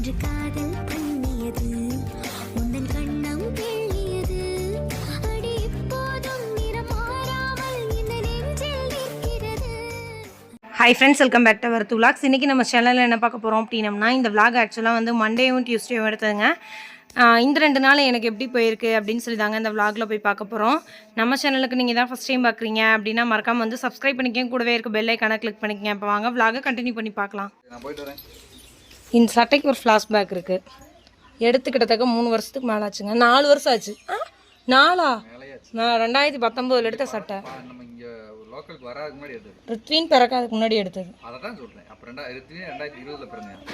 இன்று காதல் பண்ணியது. உந்தன் கண்ணம் கிள்ளியது அடி இப்போதும் நிறம் மாறாமல் இந்த நெஞ்சில் நிற்கிறது. Hi friends welcome back to Varathu vlogs இன்றைக்கி நம்ம சேனலில் என்ன பார்க்க போகிறோம் அப்படின்னம்னா இந்த vlog ஆக்சுவலாக வந்து மண்டேவும் டியூஸ்டேவும் எடுத்ததுங்க. ஆஹ் இந்த ரெண்டு நாள் எனக்கு எப்படி போயிருக்கு அப்படின்னு சொல்லி தாங்க இந்த vlogல போய் பார்க்க போகிறோம் நம்ம சேனலுக்கு நீங்கள் தான் ஃபஸ்ட் டைம் பார்க்குறீங்க அப்படின்னா மறக்காம வந்து சப்ஸ்கிரைப் பண்ணிக்கங்க. கூடவே இருக்க பெல் ஐக்கானை கிளிக் பண்ணிக்கங்க. இப்போ வாங்க vlog கண்டினியூ பண்ணி பார்க்கலாம். நான் போயிட்டு வரேன். இந்த சட்டைக்கு ஒரு ஃப்ளாஷ்பேக் இருக்குது எடுத்துக்கிட்டத்தக்க மூணு வருஷத்துக்கு மேலே ஆச்சுங்க நாலு வருஷம் ஆச்சு. ஆ? நாலா நான் ரெண்டாயிரத்தி பத்தொம்போதில் எடுத்த சட்டை. ரித்வின் பிறக்காதுக்கு முன்னாடி எடுத்தது.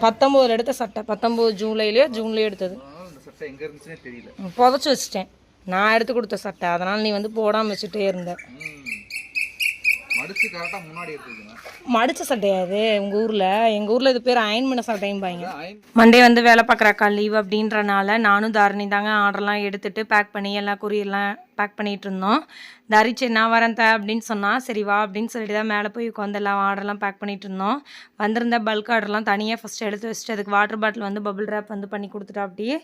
பத்தொம்போதில் எடுத்த சட்டை. பத்தொம்போது ஜூலைலேயோ ஜூன்லேயோ எடுத்தது. புதைச்சி வச்சிட்டேன். நான் எடுத்து கொடுத்த சட்டை. அதனால் நீ வந்து போடாமல் வச்சுட்டே இருந்த. மடிச்சு சட்டையா இது? உங்கள் ஊரில்? எங்கள் ஊரில் இது பேர் அயன் பண்ண சட்டையும் பாங்க அயன் மண்டே வந்து வேலை பார்க்குறாக்கா லீவ் அப்படின்றனால நானும் தாரணி தாங்க ஆர்டர்லாம் எடுத்துட்டு பேக் பண்ணி எல்லா கொரியர்லாம் பேக் பண்ணிகிட்டு இருந்தோம் தரிச்சு நான் வரேன் த அப்படின்னு சொன்னால் சரி வா அப்படின்னு சொல்லிட்டு தான் மேலே போய் உட்காந்து எல்லாம் ஆர்டர்லாம் பேக் பண்ணிகிட்டு இருந்தோம் வந்திருந்த பல்க் ஆர்டர்லாம் தனியாக ஃபஸ்ட்டு எடுத்து வச்சுட்டு அதுக்கு வாட்டர் பாட்டில் வந்து பபுள் ரேப் வந்து பண்ணி கொடுத்துட்டா அப்படியே.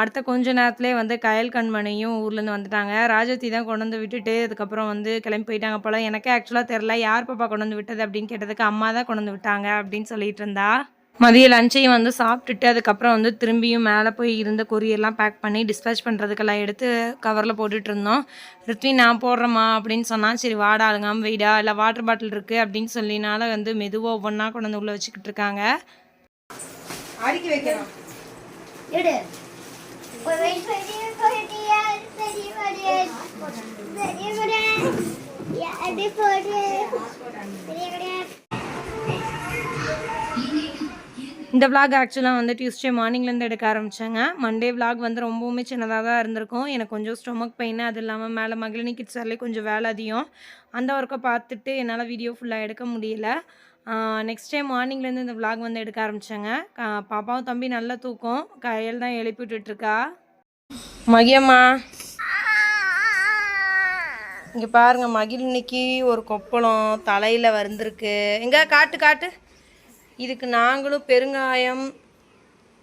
அடுத்த கொஞ்ச நேரத்துலேயே வந்து கயல் கண்மணியும் ஊர்லேருந்து வந்துட்டாங்க. ராஜத்தி தான் கொண்டு வந்து விட்டுட்டு அதுக்கப்புறம் வந்து கிளம்பி போயிட்டாங்க போல். எனக்கே ஆக்சுவலாக தெரில யார் பாப்பா கொண்டு வந்து விட்டது அப்படின்னு கேட்டதுக்கு அம்மா தான் கொண்டு வந்து விட்டாங்க அப்படின்னு சொல்லிட்டு இருந்தா மதிய லஞ்சையும் வந்து சாப்பிட்டுட்டு அதுக்கப்புறம் வந்து திரும்பியும் மேலே போய் இருந்த கொரியர்லாம் பேக் பண்ணி டிஸ்பேச் பண்ணுறதுக்கெல்லாம் எடுத்து கவரில் போட்டுட்டு இருந்தோம். ரித்வி நான் போடுறேம்மா அப்படின்னு சொன்னால் சரி வாடா அழுங்காம வெயிடா இல்லை வாட்டர் பாட்டில் இருக்குது அப்படின்னு சொல்லினால வந்து மெதுவாக ஒவ்வொன்றா கொண்டு வந்து உள்ளே வச்சுக்கிட்டு இருக்காங்க. அடுக்கி வைக்கிறோம் எடு. இந்த vlog ஆக்சுவலாக வந்து டியூஸ்டே மார்னிங்லேருந்து எடுக்க ஆரம்பித்தாங்க மண்டே vlog வந்து ரொம்பவுமே சின்னதாக தான் இருந்திருக்கும். எனக்கு கொஞ்சம் ஸ்டொமக் பெயின் அது இல்லாமல் மேலே மகளினி கிட்ஸாலே கொஞ்சம் வேலை அதிகம். அந்த ஒர்க்கை பார்த்துட்டு என்னால் வீடியோ ஃபுல்லாக எடுக்க முடியல. நெக்ஸ்ட் டைம் மார்னிங்லேருந்து இந்த vlog வந்து எடுக்க ஆரம்பித்தாங்க பாப்பாவும் தம்பி நல்லா தூக்கம். கையில் தான் எழுப்பி விட்டுட்ருக்கா. மகியம்மா. இங்கே பாருங்க மகிழினிக்கு ஒரு கொப்பளம் தலையில் வந்திருக்கு. எங்கே காட்டு காட்டு. இதுக்கு நாங்களும் பெருங்காயம்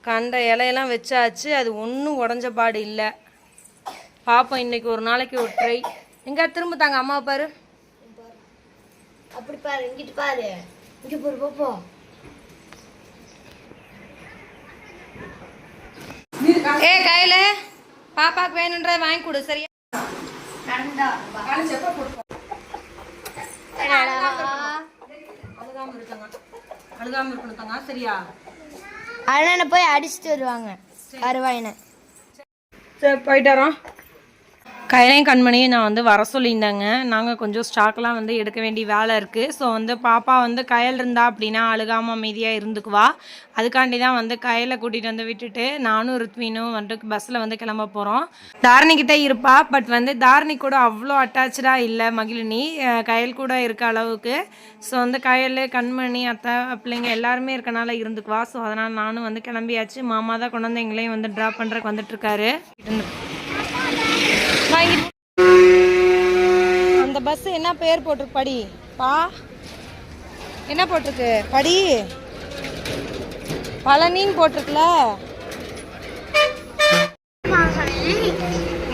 கண்ட இலையெல்லாம் வச்சாச்சு. அது ஒன்றும் உடஞ்ச பாடு இல்லை. பார்ப்போம் இன்னைக்கு ஒரு நாளைக்கு ஒரு ட்ரை எங்க திரும்ப தாங்க அம்மா பாரு. அப்படி பாரு இங்கிட்டு பாரு. இங்க போடு போப்போ ஏ கையில. பாப்பாக்கு வேணுன்றத வாங்கி கொடு சரியா? அழுகாம இருக்காங்க அழுகாம இருக்கணும் தாங்க சரியா? அண்ணனை போய் அடிச்சுட்டு வருவாங்க. அருவாயினை சரி போயிட்டு வரோம் கண்மணியும் நான் வந்து வர சொல்லியிருந்தேங்க. நாங்கள் கொஞ்சம் ஸ்டாக்லாம் வந்து எடுக்க வேண்டிய வேலை இருக்குது ஸோ வந்து பாப்பா வந்து கயல் இருந்தா அப்படின்னா அழுகாமல் அமைதியாக இருந்துக்குவா. அதுக்காண்டி தான் வந்து கயலை கூட்டிகிட்டு வந்து விட்டுட்டு நானும் ருத்வினும் வந்துட்டு பஸ்ஸில் வந்து கிளம்ப போகிறோம் தாரணிக்கிட்ட இருப்பா. பட் வந்து தாரணி கூட அவ்வளோ அட்டாச்சாக இல்லை மகிழினி. கயல் கூட இருக்க அளவுக்கு. ஸோ வந்து கயல் கண்மணி அத்தை பிள்ளைங்க எல்லாருமே இருக்கனால இருந்துக்குவா. ஸோ அதனால் நானும் வந்து கிளம்பியாச்சு. மாமா தான் கொண்டு வந்து எங்களையும் வந்து ட்ராப் பண்ணுறதுக்கு வந்துட்டுருக்காரு. அந்த பஸ் என்ன பேர் போட்டிருக்கு? படி. பா. என்ன போட்டிருக்கு? படி. பழனின்னு போட்டிருக்குல.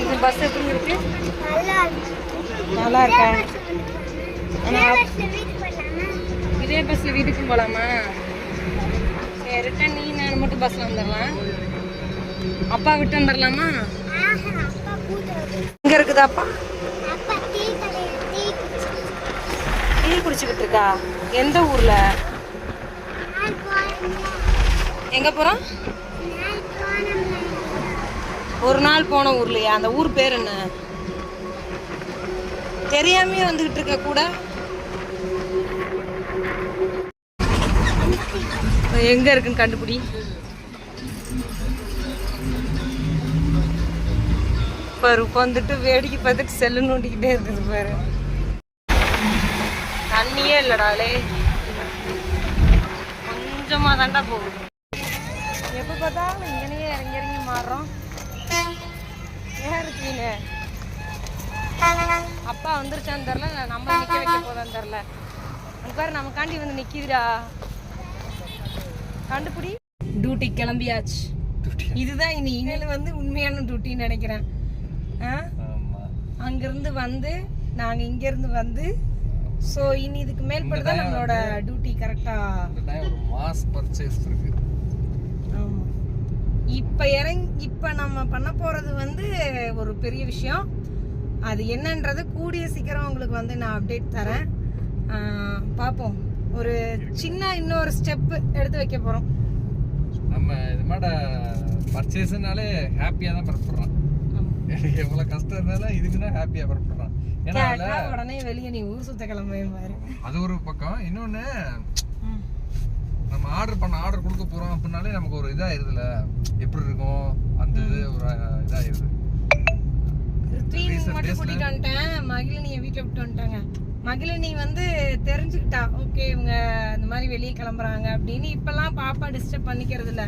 இந்த பஸ் எப்படி இருக்கு? நல்லா இருக்கா? இதே பஸ்ல வீட்டுக்கு போலாமா? சரி ரிட்டன் நீ நான் மட்டும் பஸ்ல வந்துடலாம். அப்பா விட்டு வந்துடலாமா? இங்க இருக்குதாப்பா? டீ குடிச்சுக்கிட்டு இருக்கா? எந்த ஊர்ல? எங்க போறோம்? ஒரு நாள் போன ஊர்லயா? அந்த ஊர் பேர் என்ன? தெரியாமே வந்துகிட்டு இருக்க கூட. எங்க இருக்குன்னு கண்டுபிடி. பாரு உட்காந்துட்டு வேடிக்கை பார்த்துட்டு செல்லு நோண்டிக்கிட்டே இருக்குது பாரு. தண்ணியே இல்லடாலே கொஞ்சமாக தாண்டா போகுது. எப்போ பார்த்தாலும் இங்கனையே இறங்கி இறங்கி மாறுறோம். ஏன் இருக்கீங்க? அப்பா வந்துருச்சான்னு தெரில நம்ம நிற்க வைக்க போதான்னு தெரில பாரு நமக்காண்டி வந்து நிற்கிதுடா கண்டுபிடி. டியூட்டி கிளம்பியாச்சு. இதுதான் இனி இனியில் வந்து உண்மையான டியூட்டின்னு நினைக்கிறேன். அங்கிருந்து வந்து நாங்கள் இங்கேருந்து வந்து ஸோ இனி இதுக்கு மேற்பட்டு தான் நம்மளோட டியூட்டி ஒரு மாஸ் பர்ச்சேஸ் இருக்கு. ஆமாம் இப்போ இறங்கி இப்போ நம்ம பண்ண போகிறது வந்து ஒரு பெரிய விஷயம். அது என்னன்றது கூடிய சீக்கிரம் உங்களுக்கு வந்து நான் அப்டேட் தரேன். பார்ப்போம் ஒரு சின்ன இன்னொரு ஸ்டெப்பு எடுத்து வைக்க போகிறோம் நம்ம இது மாட பர்ச்சேஸ்னாலே ஹாப்பியா தான் பரப்புறான் எவ்வளவு கஷ்டம் இருந்தாலும் இதுக்கு தான் ஹாப்பியா பரப்புறான் ஏன்னா உடனே வெளியே நீ ஊர் சுத்த கிளம்பவே பாரு. அது ஒரு பக்கம். இன்னொன்னு நம்ம ஆர்டர் பண்ண ஆர்டர் கொடுக்க போறோம் அப்படின்னாலே நமக்கு ஒரு இதாயிருதுல. எப்படி இருக்கும்? அந்த இது ஒரு இதாயிருது. மட்டும் கூட்டிட்டு வந்துட்டேன். மகிழினியை வீட்டில் விட்டு வந்துட்டாங்க. மகிழினி வந்து தெரிஞ்சுக்கிட்டா ஓகே இவங்க இந்த மாதிரி வெளியே கிளம்புறாங்க. அப்படின்னு இப்பெல்லாம் பாப்பா டிஸ்டர்ப் பண்ணிக்கிறது இல்ல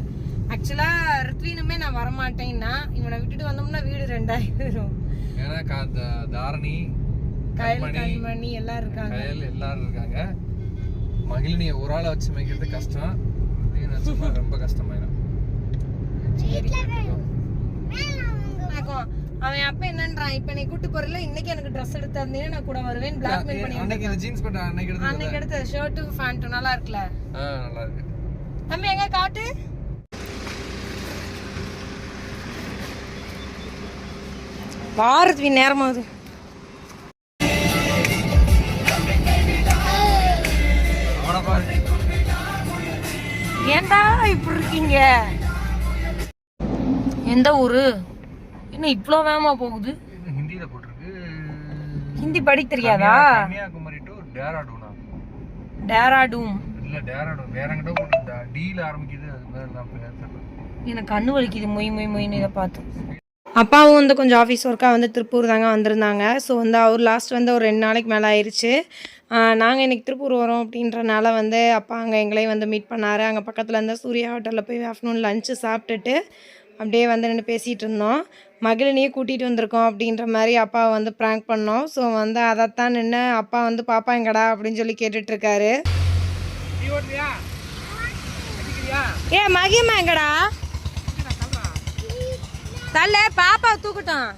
ஆக்சுவலா ரித்வினுமே நான் வரமாட்டேன்னா இவனை விட்டுட்டு வந்தோம்னா வீடு ரெண்டாயிரம். ஏன்னா தாரணி கயல் கண்மணி, எல்லாம் இருக்காங்க. கயல் எல்லாரும் இருக்காங்க. மகிழினியை ஒரு ஆளை வச்சு மேய்க்கிறது கஷ்டம். வச்சோம்னா ரொம்ப கஷ்டமாயிடும். அவன் அப்ப என்னன்றான்? இப்ப நீ கூட்டு போறல? இன்னைக்கு எனக்கு ட்ரெஸ் எடுத்து தந்தீங்கன்னா நான் கூட வருவேன். பிளாக்மெயில் பண்ணி அன்னைக்கு இந்த ஜீன்ஸ் பேண்ட் அன்னைக்கு எடுத்தது. அன்னைக்கு எடுத்த ஷர்ட்டும் ஃபேண்ட்டும் நல்லா இருக்குல்ல? ஆ நல்லா இருக்கு. தம்பி எங்க காட்டு? பாரத் நேரமாகுது. ஏன்டா இப்படி இருக்கீங்க? எந்த ஊரு? என்ன இவ்வளோ வேகமா போகுது? ஹிந்தியில போட்டிருக்கு. ஹிந்தி படிக்க தெரியாதா? கன்னியாகுமரி டு டேராடூனா. டேராடூம் இல்ல டேராடூன். வேற எங்கிட்ட போட்டு டீல ஆரம்பிக்குது அது மாதிரி தெரியல. எனக்கு கண்ணு வலிக்குது மொய் மொய் மொய்னு இதை பார்த்து. அப்பாவும் வந்து கொஞ்சம் ஆஃபீஸ் ஒர்க்காக வந்து திருப்பூர் தாங்க வந்திருந்தாங்க. ஸோ வந்து அவர் லாஸ்ட் வந்து ஒரு ரெண்டு நாளைக்கு மேலே ஆயிடுச்சு நாங்கள் இன்றைக்கி திருப்பூர் வரோம் அப்படின்றனால வந்து அப்பா அங்கே எங்களையும் வந்து மீட் பண்ணார். அங்கே பக்கத்தில் இருந்த சூர்யா ஹோட்டலில் போய் ஆஃப்டர்நூன் லஞ்சு சாப்பிட்டுட்டு அப்படியே வந்து நின்று பேசிகிட்டு இருந்தோம். மகளினையே கூட்டிகிட்டு வந்திருக்கோம் அப்படின்ற மாதிரி அப்பாவை வந்து ப்ராங்க் பண்ணோம். ஸோ வந்து அதைத்தான் நின்று அப்பா வந்து பாப்பா எங்கடா அப்படின்னு சொல்லி கேட்டுட்ருக்காரு ஏ மகிமா எங்கடா? தள்ள பாப்பா தூக்கட்டும்.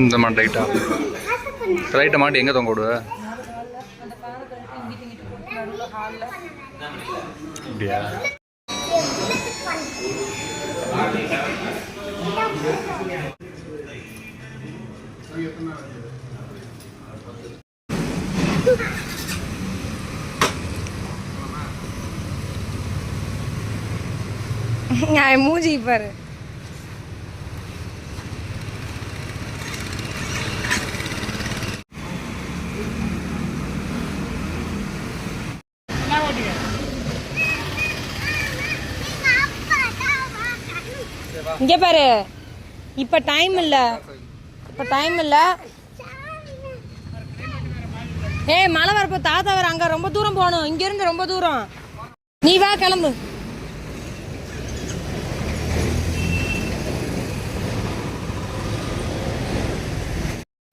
இந்த மாட்டு ரைட்டா ரைட்டை மாட்டி எங்க தொங்க விடுவ? அப்படியா? மூஞ்சி பாரு இங்க பாரு இப்ப டைம் இல்ல இப்ப டைம் இல்ல ஏய் மழை வரப்போ தாத்தா வர அங்க ரொம்ப தூரம் போகணும். இங்கேருந்து ரொம்ப தூரம். நீ வா கிளம்பு.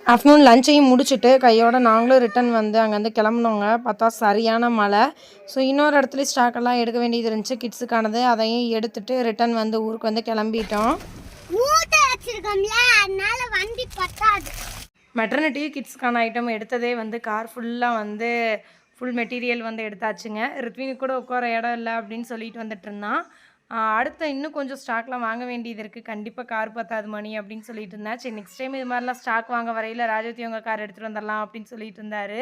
ஆஃப்டர்நூன் லஞ்சையும் முடிச்சுட்டு கையோட நாங்களும் ரிட்டன் வந்து அங்கேருந்து கிளம்புனோங்க. பார்த்தா சரியான மழை. ஸோ இன்னொரு இடத்துல ஸ்டாக்கெல்லாம் எடுக்க வேண்டியது இருந்துச்சு. கிட்ஸுக்கானது அதையும் எடுத்துட்டு ரிட்டன் வந்து ஊருக்கு வந்து கிளம்பிட்டோம். மூட்டை வச்சிருக்கோம்ல. அதனால வண்டி பத்தாது. மெட்டர்னிட்டி கிட்ஸ்க்கான ஐட்டம் எடுத்ததே வந்து கார் ஃபுல்லாக வந்து ஃபுல் மெட்டீரியல் வந்து எடுத்தாச்சுங்க. ரித்வினுக்கு கூட உட்கார இடம் இல்லை அப்படின்னு சொல்லிட்டு வந்துட்டு இருந்தான். அடுத்த இன்னும் கொஞ்சம் ஸ்டாக்லாம் வாங்க வேண்டியது இருக்குது கண்டிப்பாக கார் பத்தாது மணி அப்படின்னு சொல்லிட்டு இருந்தேன் சரி நெக்ஸ்ட் டைம் இது மாதிரிலாம் ஸ்டாக் வாங்க வரையில் ராஜவதி உங்கள் கார் எடுத்துகிட்டு வந்துடலாம் அப்படின்னு சொல்லிட்டு இருந்தார்.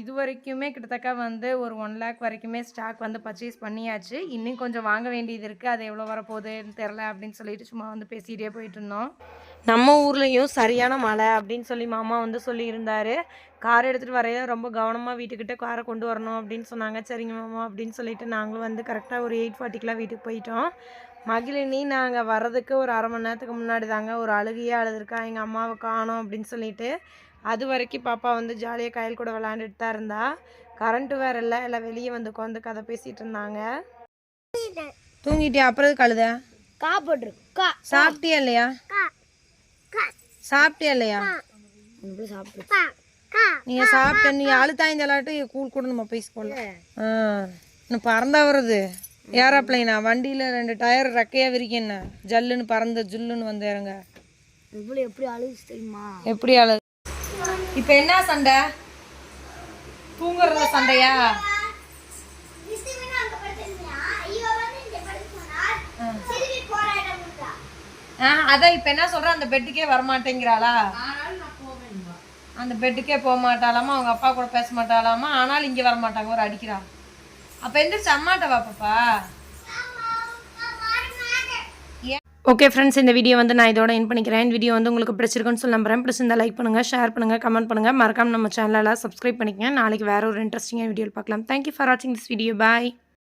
இது வரைக்குமே கிட்டத்தட்ட வந்து ஒரு ஒன் லேக் வரைக்குமே ஸ்டாக் வந்து பர்ச்சேஸ் பண்ணியாச்சு. இன்னும் கொஞ்சம் வாங்க வேண்டியது இருக்குது அது எவ்வளோ வரப்போகுதுன்னு தெரில அப்படின்னு சொல்லிட்டு சும்மா வந்து பேசிகிட்டே போயிட்டு இருந்தோம். நம்ம ஊர்லேயும் சரியான மழை அப்படின்னு சொல்லி மாமா வந்து சொல்லியிருந்தார். கார் எடுத்துகிட்டு வரையில ரொம்ப கவனமாக வீட்டுக்கிட்ட காரை கொண்டு வரணும் அப்படின்னு சொன்னாங்க. சரிங்க மாமா அப்படின்னு சொல்லிட்டு நாங்களும் வந்து கரெக்டாக ஒரு எயிட் ஃபார்ட்டிக்கெலாம் வீட்டுக்கு போயிட்டோம். மகிழினி நாங்கள் வர்றதுக்கு ஒரு அரை மணி நேரத்துக்கு முன்னாடி தாங்க ஒரு அழுகையே அழுதுருக்கா. எங்கள் அம்மாவை காணோம் அப்படின்னு சொல்லிட்டு அது வரைக்கும் பாப்பா வந்து ஜாலியாக கையில் கூட விளாண்டுட்டு தான் இருந்தா. கரண்ட்டு வேற இல்லை எல்லாம் வெளியே வந்து உட்காந்து கதை பேசிகிட்டு இருந்தாங்க. தூங்கிட்டியா? அப்புறம் எதுக்கு அழுத? கா போட்டிருக்கு. கா. சாப்பிட்டியா இல்லையா? சாப்பிட்டியா இல்லையா? நீங்க சாப்பிட்ட நீ அழுத்தாய்ந்தலாட்டு கூழ் கூட நம்ம பைஸ் போடலாம் ஆ. இன்னும் பறந்தா வருது. ஏரோப்ளைனா வண்டியில ரெண்டு டயர் ரெக்கையா விரிக்கண்ண ஜல்லுன்னு பறந்த ஜுல்லுன்னு வந்து இறங்க. எப்படி அழுகுச்சு தெரியுமா? எப்படி அழு இப்போ என்ன சண்டை? தூங்குறதுல சண்டையா? ஆ அதான் இப்போ என்ன சொல்ற? அந்த பெட்டுக்கே வரமாட்டேங்கிறாளா? அந்த பெட்டுக்கே போக மாட்டாளாமா அவங்க அப்பா கூட பேச மாட்டாளாமா ஆனாலும் இங்கே வர மாட்டாங்க ஒரு அடிக்கிறா அப்போ எந்திரிச்சு அம்மாட்ட வாப்பப்பா பாப்பா ஓகே ஃப்ரெண்ட்ஸ் இந்த வீடியோ வந்து நான் இதோட இன் பண்ணிக்கிறேன். இந்த வீடியோ வந்து உங்களுக்கு பிடிச்சிருக்குன்னு சொல்ல நம்புறேன். பிடிச்சிருந்தா லைக் பண்ணுங்கள் ஷேர் பண்ணுங்கள் கமெண்ட் பண்ணுங்கள் மறக்காமல் நம்ம சேனலெலாம் சப்ஸ்கிரைப் பண்ணிக்கங்க. நாளைக்கு வேற ஒரு இன்ட்ரெஸ்டிங்கான வீடியோ பார்க்கலாம். தேங்க்யூ ஃபார் வாட்சிங் திஸ் வீடியோ பாய்